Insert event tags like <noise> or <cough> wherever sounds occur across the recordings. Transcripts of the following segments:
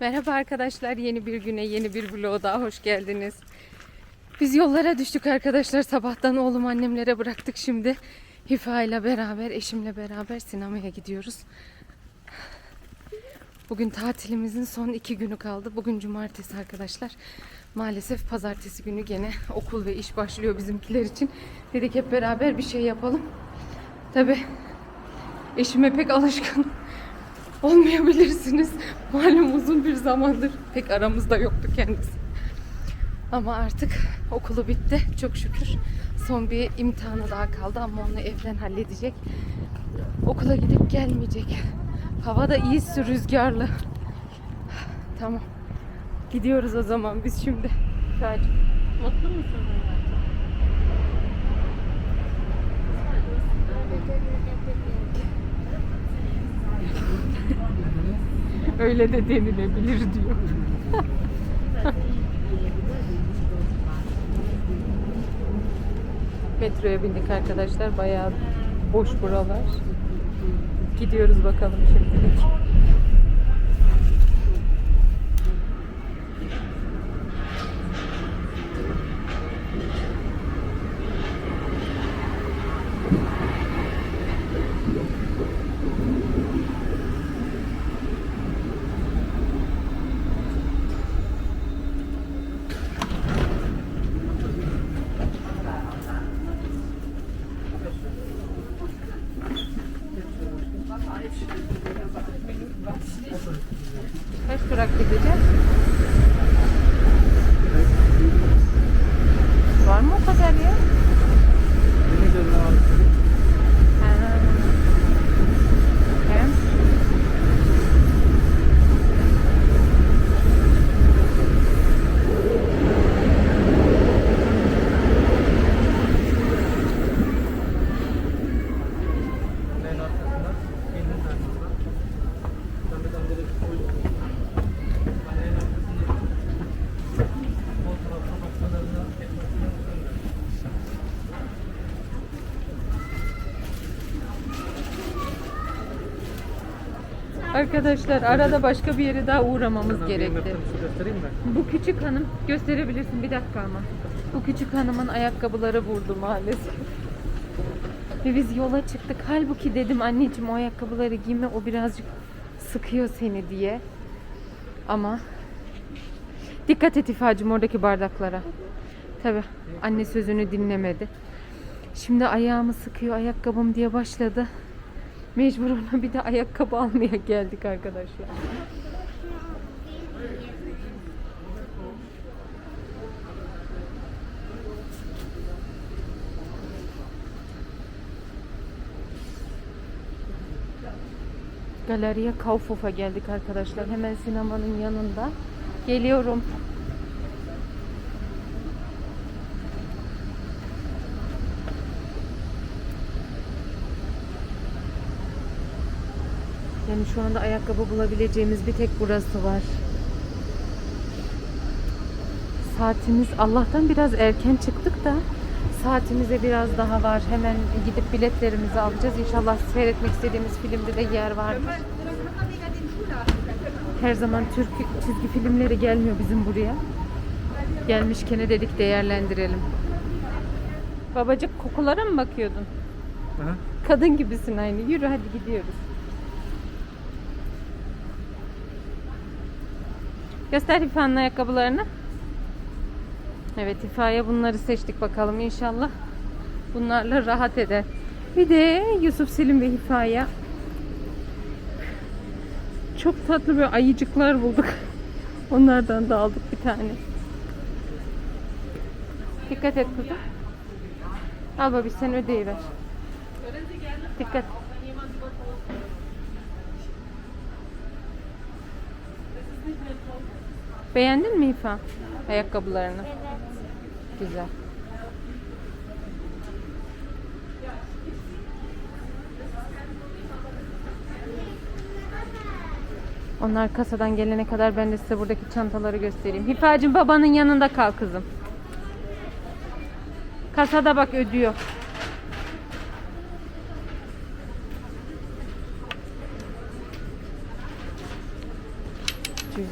Merhaba arkadaşlar. Yeni bir güne, yeni bir vloga daha hoş geldiniz. Biz yollara düştük arkadaşlar. Sabahtan oğlum annemlere bıraktık şimdi. Hifa ile beraber, eşimle beraber sinemaya gidiyoruz. Bugün tatilimizin son iki günü kaldı. Bugün cumartesi arkadaşlar. Maalesef pazartesi günü gene okul ve iş başlıyor bizimkiler için. Dedik hep beraber bir şey yapalım. Tabi eşime pek alışkın olmayabilirsiniz. Malum uzun bir zamandır pek aramızda yoktu kendisi. Ama artık okulu bitti çok şükür. Son bir imtihanı daha kaldı ama onu evden halledecek. Okula gidip gelmeyecek. Hava da iyi rüzgarlı. Tamam. Gidiyoruz o zaman biz şimdi. Sadece. Mutlu musun Öyle de denilebilir diyor. <laughs> Metroya bindik arkadaşlar. Bayağı boş buralar. Gidiyoruz bakalım şimdilik. Kaç durak gideceğiz? Var mı o kadar ya? Ha. Hem. Arkadaşlar arada başka bir yere daha uğramamız gerekti. Bu küçük hanım gösterebilirsin bir dakika ama. Bu küçük hanımın ayakkabıları vurdu maalesef. Ve biz yola çıktık. Halbuki dedim anneciğim o ayakkabıları giyme o birazcık sıkıyor seni diye. Ama dikkat et İfacım oradaki bardaklara. Tabi anne sözünü dinlemedi. Şimdi ayağımı sıkıyor ayakkabım diye başladı. Mecbur ona bir de ayakkabı almaya geldik arkadaşlar. Galeriye Kaufhof'a geldik arkadaşlar. Hemen sinemanın yanında. Geliyorum. Yani şu anda ayakkabı bulabileceğimiz bir tek burası var. Saatimiz Allah'tan biraz erken çıktık da saatimize biraz daha var. Hemen gidip biletlerimizi alacağız. İnşallah seyretmek istediğimiz filmde de yer vardır. Her zaman Türk çizgi filmleri gelmiyor bizim buraya. Gelmişken dedik değerlendirelim. Babacık kokulara mı bakıyordun? Aha. Kadın gibisin aynı. Yürü hadi gidiyoruz. Göster İfa'nın ayakkabılarını. Evet İfa'ya bunları seçtik bakalım inşallah. Bunlarla rahat eder. Bir de Yusuf Selim ve İfa'ya çok tatlı böyle ayıcıklar bulduk. Onlardan da aldık bir tane. Dikkat et kızım. Al babiş sen ödeyiver. Dikkat. Beğendin mi İfa ayakkabılarını? Güzel. Onlar kasadan gelene kadar ben de size buradaki çantaları göstereyim. Hifacığım babanın yanında kal kızım. Kasada bak ödüyor.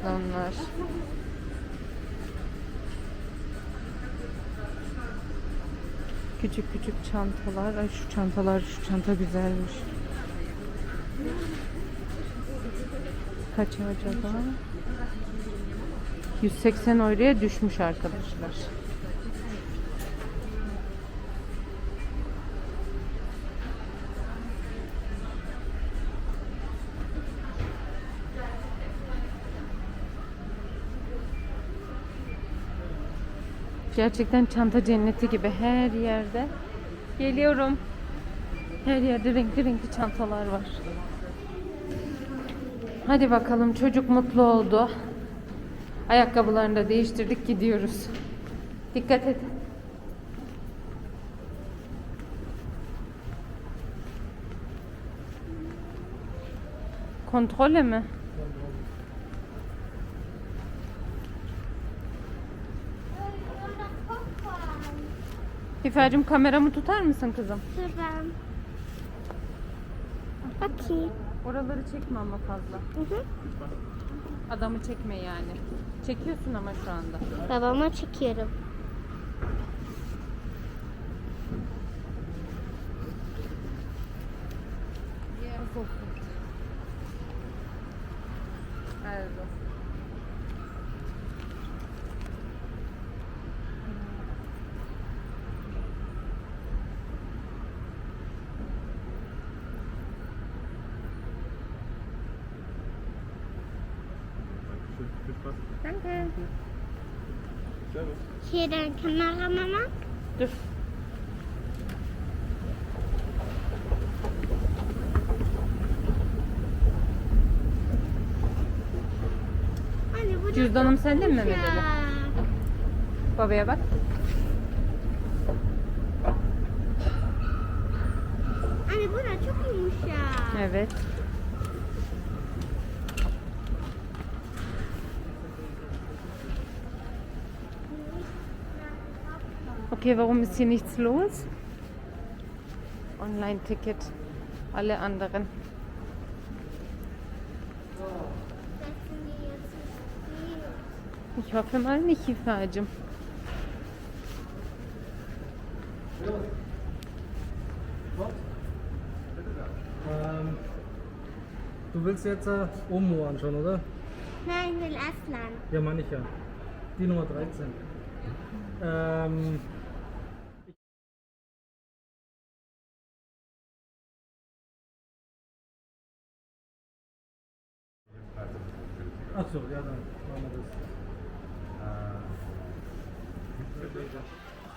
Cüzdanlar. Küçük küçük çantalar. Ay şu çantalar, şu çanta güzelmiş. Kaç acaba? 180 euroya düşmüş arkadaşlar. Gerçekten çanta cenneti gibi her yerde. Geliyorum. Her yerde renkli renkli çantalar var. Hadi bakalım çocuk mutlu oldu. Ayakkabılarını da değiştirdik gidiyoruz. Dikkat et. Kontrolle mi? Hifacım kameramı tutar mısın kızım? Şuradan. Bakayım. Oraları çekme ama fazla. Hı hı. Adamı çekme yani. Çekiyorsun ama şu anda. Babama çekiyorum. Danke. Servus. Hier dein Kameramama. Dur. Cüzdanım sende mi Mehmet Ali? Babaya bak. Anne bu da çok yumuşak. Evet. Okay, warum ist hier nichts los? Online-Ticket. Alle anderen. Ich hoffe mal nicht, Hifacım. Ähm, du willst jetzt äh, Omo anschauen, oder? Nein, ich will Aslan. Ja, meine ich ja. Die Nummer 13. Ähm, machen wir das.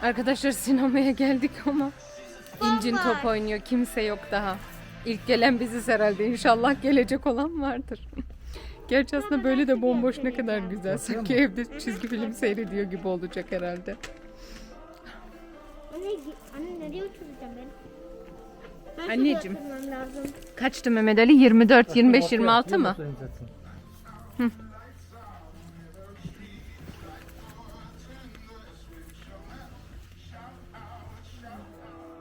Arkadaşlar sinemaya geldik ama incin top oynuyor. Kimse yok daha. İlk gelen biziz herhalde. İnşallah gelecek olan vardır. Gerçi aslında böyle de bomboş ne kadar güzel. Sanki evde çizgi film seyrediyor gibi olacak herhalde. Anne, anne nereye oturacağım ben? Ben şuraya Anneciğim. Kaçtı Mehmet Ali? 24, 25, Hier 26 mı?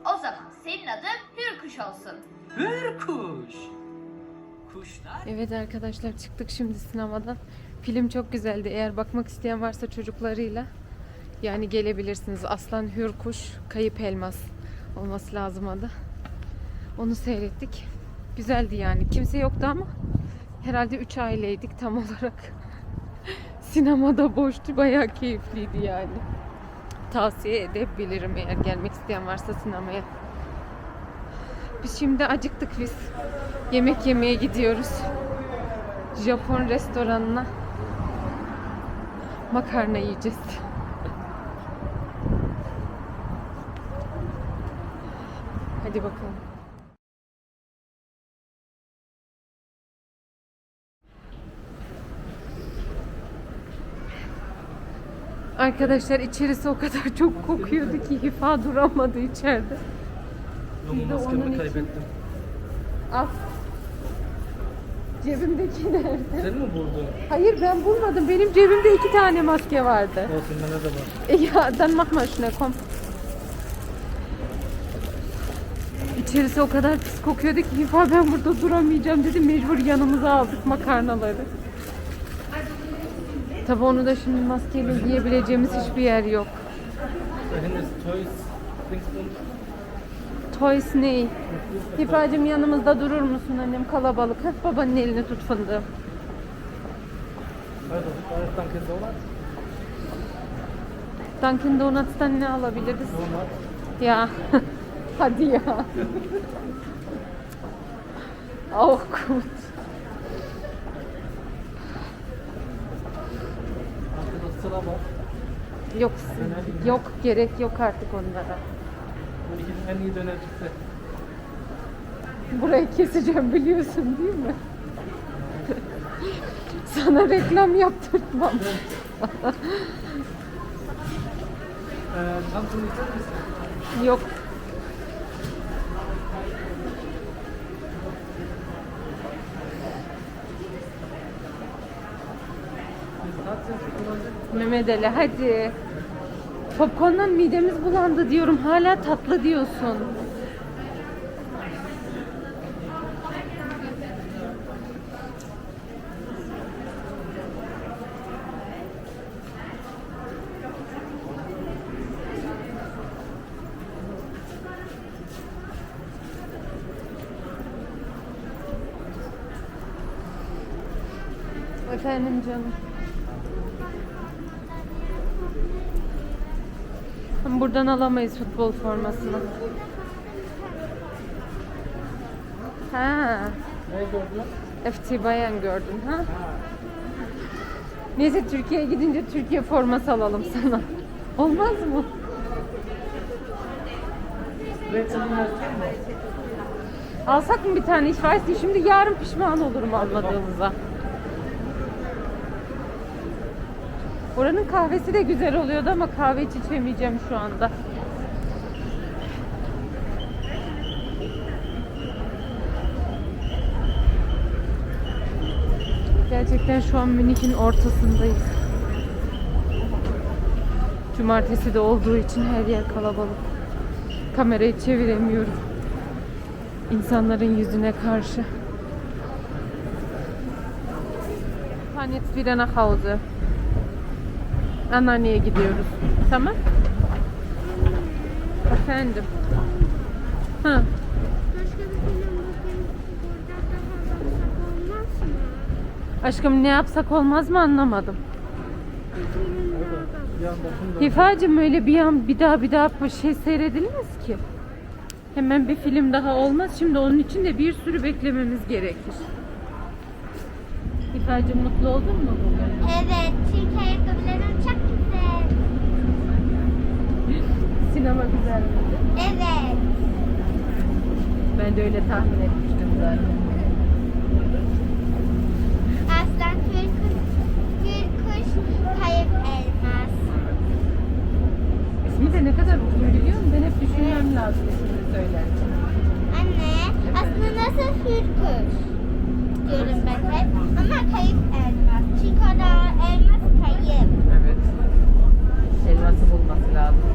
O zaman senin adın Hürkuş olsun. Hürkuş. Kuşlar Evet arkadaşlar çıktık şimdi sinemadan. Film çok güzeldi. Eğer bakmak isteyen varsa çocuklarıyla yani gelebilirsiniz. Aslan Hürkuş, Kayıp Elmas olması lazım adı. Onu seyrettik. Güzeldi yani. Kimse yoktu ama herhalde 3 aileydik tam <laughs> olarak. Sinemada boştu. Bayağı keyifliydi yani. Tavsiye edebilirim eğer gelmek isteyen varsa sinemaya. Biz şimdi acıktık biz. Yemek yemeye gidiyoruz. Japon restoranına makarna yiyeceğiz. Hadi bakalım. Arkadaşlar içerisi o kadar <laughs> çok kokuyordu ki hifa duramadı içeride. Junge, de onun için- kaybettim. Al. Cebimdeki nerede? Sen mi buldun? Hayır ben bulmadım. Benim cebimde iki tane maske vardı. Olsun bana da var. Ja, dann mach mal schnell, komm. İçerisi o kadar pis kokuyordu ki Hifa ben burada duramayacağım dedi. Mecbur yanımıza aldık makarnaları. Tabii onu da şimdi maskeyle giyebileceğimiz hiçbir yer yok. Toys. Toys ne? Hifacım yanımızda durur musun annem kalabalık. Hep babanın elini tut ist Dunkin' Donuts. Dunkin Donuts'tan ne alabiliriz? Ya. <laughs> Hadi ya. <laughs> Auch gut. Hast du das Zillerbock? Yok, yok gerek yok artık onlara. Wo ich in Annie Döner çıktı. Burayı keseceğim biliyorsun değil mi? Sana reklam yaptırtmam. Wissen? Yok. Tatsächlich oder nicht? Mehmet Ali hadi. Popcorn'dan midemiz bulandı diyorum. Hala tatlı diyorsun. Efendim canım. Ama Buradan alamayız futbol formasını. Ha, Ne gördün? FC Bayern gördün ha? Neyse Türkiye'ye gidince Türkiye forması alalım sana. <laughs> Olmaz mı? Alsak mı bir tane varsa şimdi yarın pişman olurum almadığımıza. Oranın kahvesi de güzel oluyordu ama kahve hiç içemeyeceğim şu anda. Gerçekten şu an Münih'in ortasındayız. Cumartesi de olduğu için her yer kalabalık. Kamerayı çeviremiyorum. İnsanların yüzüne karşı. Fahren jetzt Hause. Anneanneye gidiyoruz. Tamam? Efendim. Ha. Aşkım ne yapsak olmaz mı anlamadım. Hifacım öyle bir an bir daha bir daha bir şey seyredilmez ki. Hemen bir film daha olmaz. Şimdi onun için de bir sürü beklememiz gerekir. Hifacım mutlu oldun mu bugün? Evet, çünkü ayakkabılarım çok güzel. Sinema güzel miydi? Evet. Ben de öyle tahmin etmiştim zaten. Aslan kuş, kuş, kayıp elmas. İsmi de ne kadar uzun biliyor musun? Ben hep düşünmem lazım ismini söylerken. Anne, aslında nasıl kuş diyorum ben hep. Ama kayıp elmas. Çünkü orada elmas kayıp. Evet. Elması bulması lazım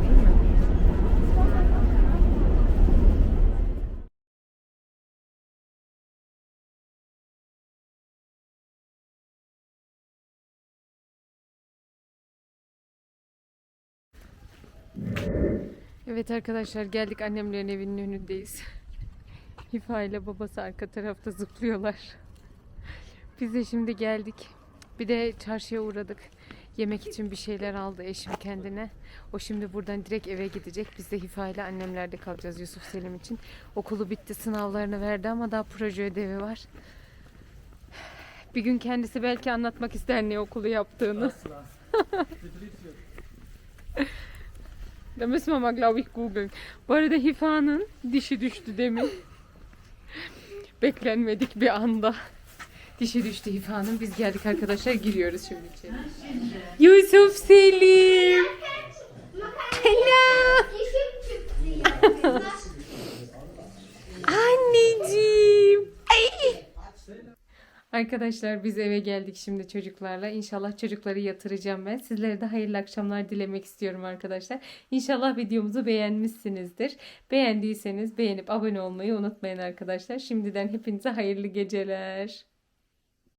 Evet arkadaşlar geldik annemlerin evinin önündeyiz. <laughs> Hifa ile babası arka tarafta zıplıyorlar. <laughs> Biz de şimdi geldik. Bir de çarşıya uğradık. Yemek için bir şeyler aldı eşim kendine. O şimdi buradan direkt eve gidecek. Biz de Hifa ile annemlerde kalacağız Yusuf Selim için. Okulu bitti, sınavlarını verdi ama daha proje ödevi var. <sighs> Bir gün kendisi belki anlatmak ister ne okulu yaptığını. Asla. <laughs> Da müssen wir mal glaube ich googeln. Bu arada Hifa'nın dişi düştü demin. Beklenmedik bir anda. Dişi düştü Hifa'nın. Biz geldik arkadaşlar giriyoruz şimdi içeri. Yusuf Selim. Hello. Anneciğim. Ay. Arkadaşlar biz eve geldik şimdi çocuklarla. İnşallah çocukları yatıracağım ben. Sizlere de hayırlı akşamlar dilemek istiyorum arkadaşlar. İnşallah videomuzu beğenmişsinizdir. Beğendiyseniz beğenip abone olmayı unutmayın arkadaşlar. Şimdiden hepinize hayırlı geceler.